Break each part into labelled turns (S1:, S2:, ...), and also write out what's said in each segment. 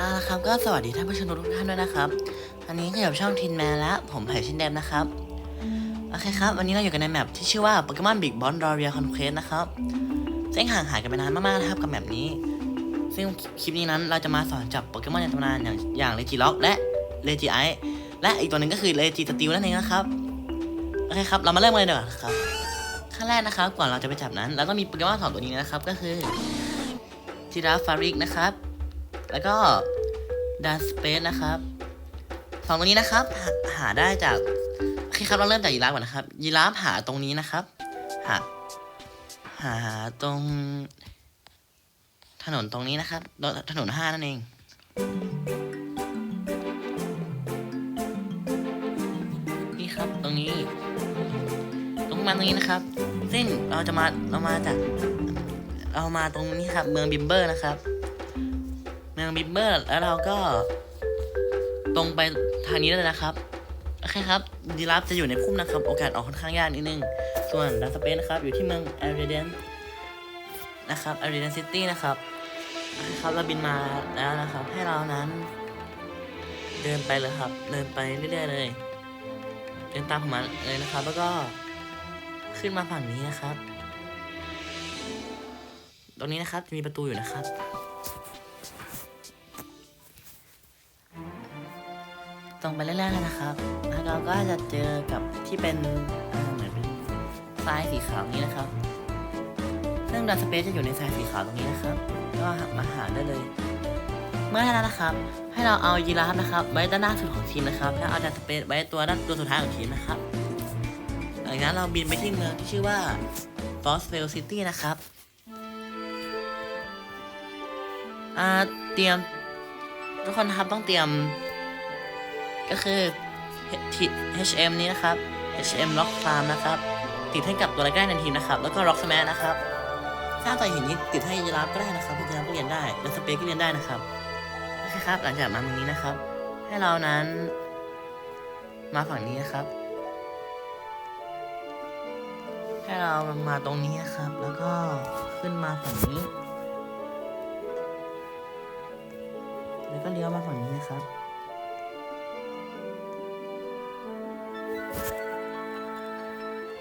S1: อ่าครับก็สวัสดีท่านผู้ชมทุกท่านด้วยนะครับ อันนี้ก็อยู่กับช่องทินแมนและผมไผ่ชินแดมนะครับ โอเคครับ วันนี้เราอยู่กันในแมปที่ชื่อว่าโปเกมอนบิ๊กบอลดอเรียคอนเควสนะครับซึ่งห่างหายกันไปนานมากๆนะครับกับแมปนี้ ซึ่งคลิปนี้นั้นเราจะมาสอนจับโปเกมอนในตำนานอย่างอย่างเลจิล็อกและเลจิไอและอีกตัวหนึ่งก็คือเลจิสติลนั่นเองนะครับ โอเคครับ เรามาเริ่มกันเลยดีกว่าครับ ขั้นแรกนะครับ ก่อนเราจะไปจับนั้นเราก็มีโปเกมอนสองตัวนี้นะครับ ก็คือจิราฟาริกนะครับ แล้วก็ดันสเปซนะครับสองตัวนี้นะครับหาหาได้จากโอเคครับเราเริ่มจากยีราฟก่อนนะครับ ยีราฟหาตรงนี้นะครับ หา หาตรง ถนนตรงนี้นะครับ ถนนห้านั่นเองนี่ครับตรงนี้ ตรงมาตรงนี้นะครับซึ่งเราจะมาเรามาจาก เรามาตรงนี้ครับ เมืองบิมเบอร์นะครับ เมืองบิมเบอร์แล้วเราก็ ตรงไปทางนี้เลยนะครับโอเคครับดีราฟจะอยู่ในพุ่มนะครับ โอกาสออกค่อนข้างยากนิดนึง ส่วนดัสเปนนะครับ อยู่ที่เมืองแอริเดนนะครับแอริเดนซิตี้นะครับครับเราบินมาแล้วนะครับ ให้เรานั้น เดินไปเลยครับ เดินไปเรื่อยๆเลย เดินตามผมมาเลยนะครับ แล้วก็ขึ้นมาฝั่งนี้นะครับ ตรงนี้นะครับจะมีประตูอยู่นะครับ รงไปเรื่อยๆเลยนะครับ แล้วเราก็จะเจอกับที่เป็นเหมือนเป็นทรายสีขาวนี้นะครับ ซึ่งดันสเปซจะอยู่ในทรายสีขาวตรงนี้นะครับ ก็มาหาได้เลย เมื่อได้แล้วนะครับ ให้เราเอายีราฟนะครับ ไว้ด้านหน้าสุดของทีมนะครับ แล้วเอาดันสเปซไว้ตัวด้านตัวสุดท้ายของทีมนะครับหลังจากนั้นเราบินไปที่เมืองที่ชื่อว่า f o s v e l l City นะครับเตรียมทุกคนครับต้องเตรียม ก็คือ HM นี้นะครับ HM Rock Farm นะครับ ติดให้กับตัวใกล้ในทีมนะครับ แล้วก็ Rock Smash นะครับ ถ้าต่อยหินนี้ติดให้ยีราฟก็ได้นะครับยีราฟก็เรียนได้ แล้วสเปซก็เรียนได้นะครับโอเคครับ หลังจากมาตรงนี้นะครับ ให้เรานั้น มาฝั่งนี้นะครับ ให้เรามาตรงนี้นะครับ แล้วก็ขึ้นมาฝั่งนี้ แล้วก็เลี้ยวมาฝั่งนี้นะครับ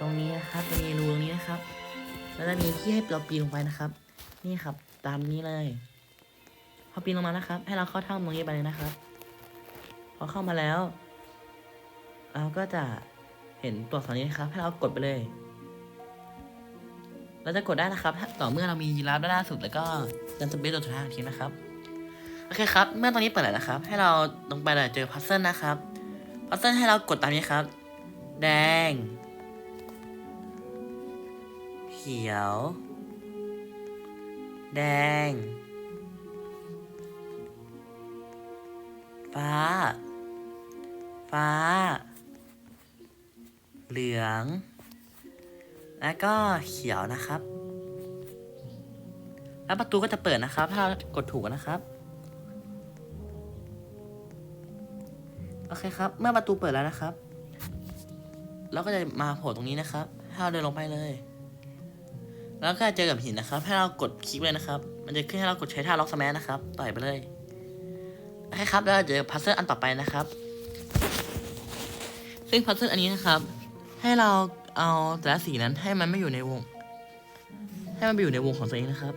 S1: รงนี้นะครับจะมีรูตรงนี้นะครับ แล้วจะมีที่ให้เราปีนลงไปนะครับ นี่ครับ ตามนี้เลย พอปีนลงมานะครับ ให้เราเข้าถ้ำตรงนี้ไปเลยนะครับ พอเข้ามาแล้ว เราก็จะเห็นตัวอักษรนี้นะครับ ให้เรากดไปเลย เราจะกดได้นะครับ ต่อเมื่อเรามียีราฟด้านหน้าสุดแล้วก็ดันสเปซตัวสุดท้ายของทีมนะครับโอเคครับ เมื่อตอนนี้เปิดแล้วนะครับ ให้เราลงไปเลยเจอพัซเซิลนะครับ พัซเซิลให้เรากดตามนี้ครับ แดง ขียว แดง ฟ้า ฟ้า เหลือง แล้วก็เขียวนะครับ แล้วประตูก็จะเปิดนะครับ ถ้าเรากดถูกนะครับ โอเคครับ เมื่อประตูเปิดแล้วนะครับ เราก็จะมาโผล่ตรงนี้นะครับให้เราเดินลงไปเลย แล้วก็เจอกับหินนะครับ ให้เรากดคลิกเลยนะครับ มันจะขึ้นให้เรากดใช้ท่าล็อกสแมนนะครับ ต่อยไปเลยโอเคครับ แล้วเราเจอพัซเซิลอันต่อไปนะครับ ซึ่งพัซเซิลอันนี้นะครับ ให้เราเอาแต่ละสีนั้นให้มันไม่อยู่ในวง ให้มันไปอยู่ในวงของตัวเองนะครับ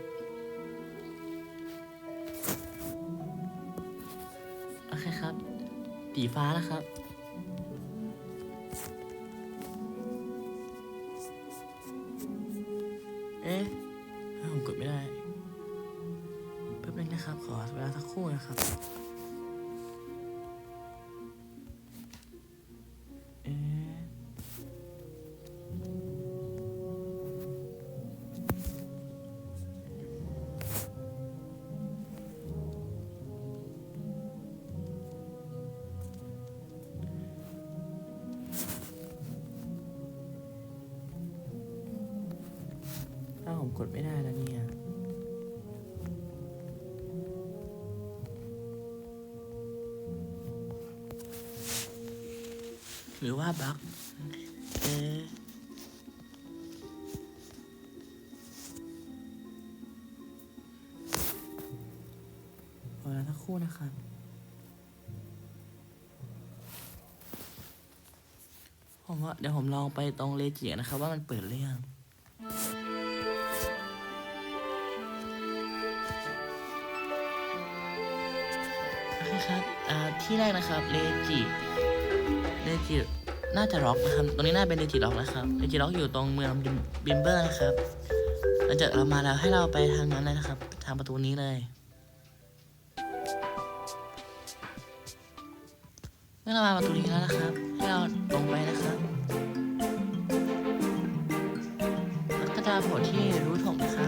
S1: โอเคครับสีฟ้านะครับ อ๊ะเอ้าผมกดไม่ได้แป๊บนึงนะครับ ขอเวลาสักครู่นะครับ กดไม่ได้แล้วเนี่ยหรือว่าบั๊กเอ๊ะพอแล้วสักครู่นะครับผมว่าเดี๋ยวผมลองไปตรงเลจินะครับว่ามันเปิดหรือยัง ครับอ่าที่แรกนะครับเลจิเลจิน่าจะล็อกนะครับตรงนี้น่าเป็นเลจิล็อกนะครับเลจิล็อกอยู่ตรงเมืองบิมเบอร์นะครับหลังจากเรามาแล้วให้เราไปทางนั้นเลยนะครับ ทางประตูนี้เลยเมื่อเรามาประตูนี้แล้วนะครับ ให้เราตรงไปนะครับแล้วก็จะโผล่ที่รูทหกนะครับ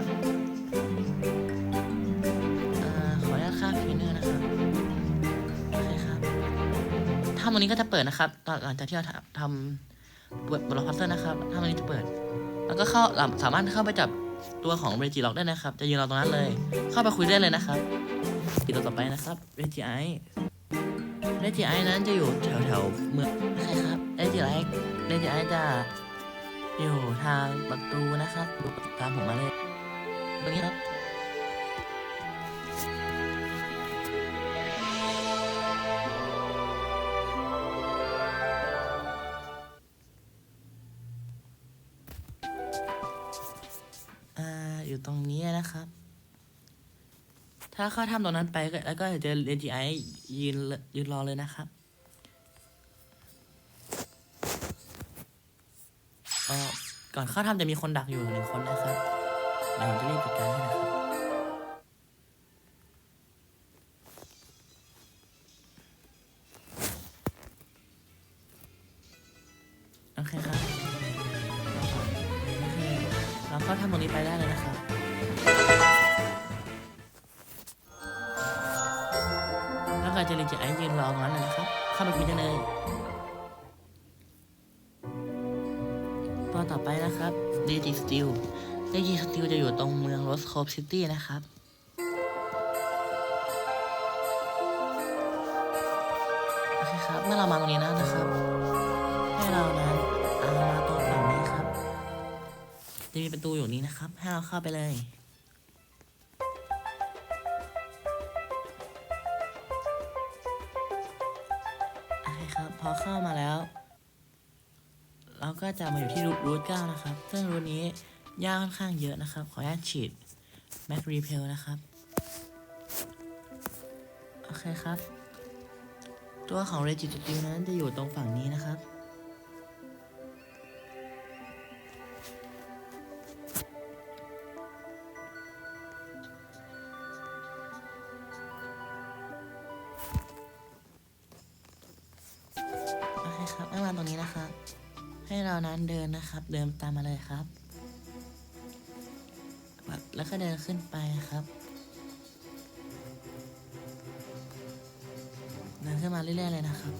S1: ำตรงนี้ก็จะเปิดนะครับ ตอนหลังจากที่เราทำเปิดบล็อกพัซเซอร์นะครับถ้ำตรงนี้จะเปิด แล้วก็เข้าสามารถเข้าไปจับตัวของเรจิล็อกได้นะครับ จะยืนเรอตรงนั้นเลย เข้าไปคุยได้เลยนะครับติดตัวต่อไปนะครับเรจิไอเรจิไอนั้นจะอยู่แถวแถวเมืองใช่ครับเรจิไอเรจิไอจะอยู่ทางประตูนะครับตามผมมาเลยตรงนี้ครับ อยู่ตรงนี้นะครับ ถ้าเข้าทำตรงนั้นไปก็แล้วก็เจอเรจิไอยืนยืนรอเลยนะครับเออก่อนเข้าทำจะมีคนดักอยู่หนึ่งคนนะครับเดี๋ยวผมจะรีบจัดการให้นะครับโอเคครับโอเคเราเข้าทำตรงนี้ไปได้เลย นะครับแล้วก็จะรีจิไอยืนรองั้นเลยนะครับ เข้าไปคุยได้เลยตัวต่อไปนะครับเดจิสติลเดจิสติลจะอยู่ตรงเมืองโรสโคปซิตี้นะครับโอเคครับ เมื่อเรามาตรงนี้แล้วนะครับ ให้เรานั้นเอามาตรงฝั่งนี้ครับ จะมีประตูอยู่นี้นะครับ ให้เราเข้าไปเลย ครับ พอเข้ามาแล้ว เราก็จะมาอยู่ที่รูทเก้านะครับ ซึ่งรูทนี้ยากค่อนข้างเยอะนะครับ ขออนุญาตฉีดแม็กรีเพลนะครับ โอเคครับ ตัวของเรจิตติวนั้นจะอยู่ตรงฝั่งนี้นะครับ นะครับ ให้เรานั้นเดินนะครับ เดินตามมาเลยครับ แล้วก็เดินขึ้นไปครับเดินขึ้นมาเรื่อยๆเลยนะครับ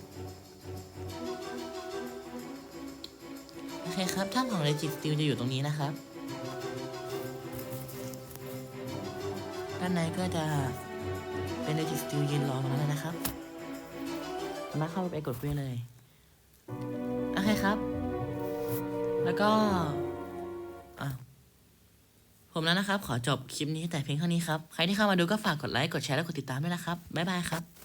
S1: โอเคครับถ้ำของเรจิสติลจะอยู่ตรงนี้นะครับ ด้านในก็จะเป็นเรจิสติลยืนรอมาแล้วนะครับสามารถเข้าไปกดคุยเลย เคครับ แล้วก็อะผมแล้วนะครับ ขอจบคลิปนี้แต่เพียงเท่านี้ครับ ใครที่เข้ามาดูก็ฝากกดไลค์ กดแชร์ และกดติดตามด้วยนะครับ บ๊ายบายครับ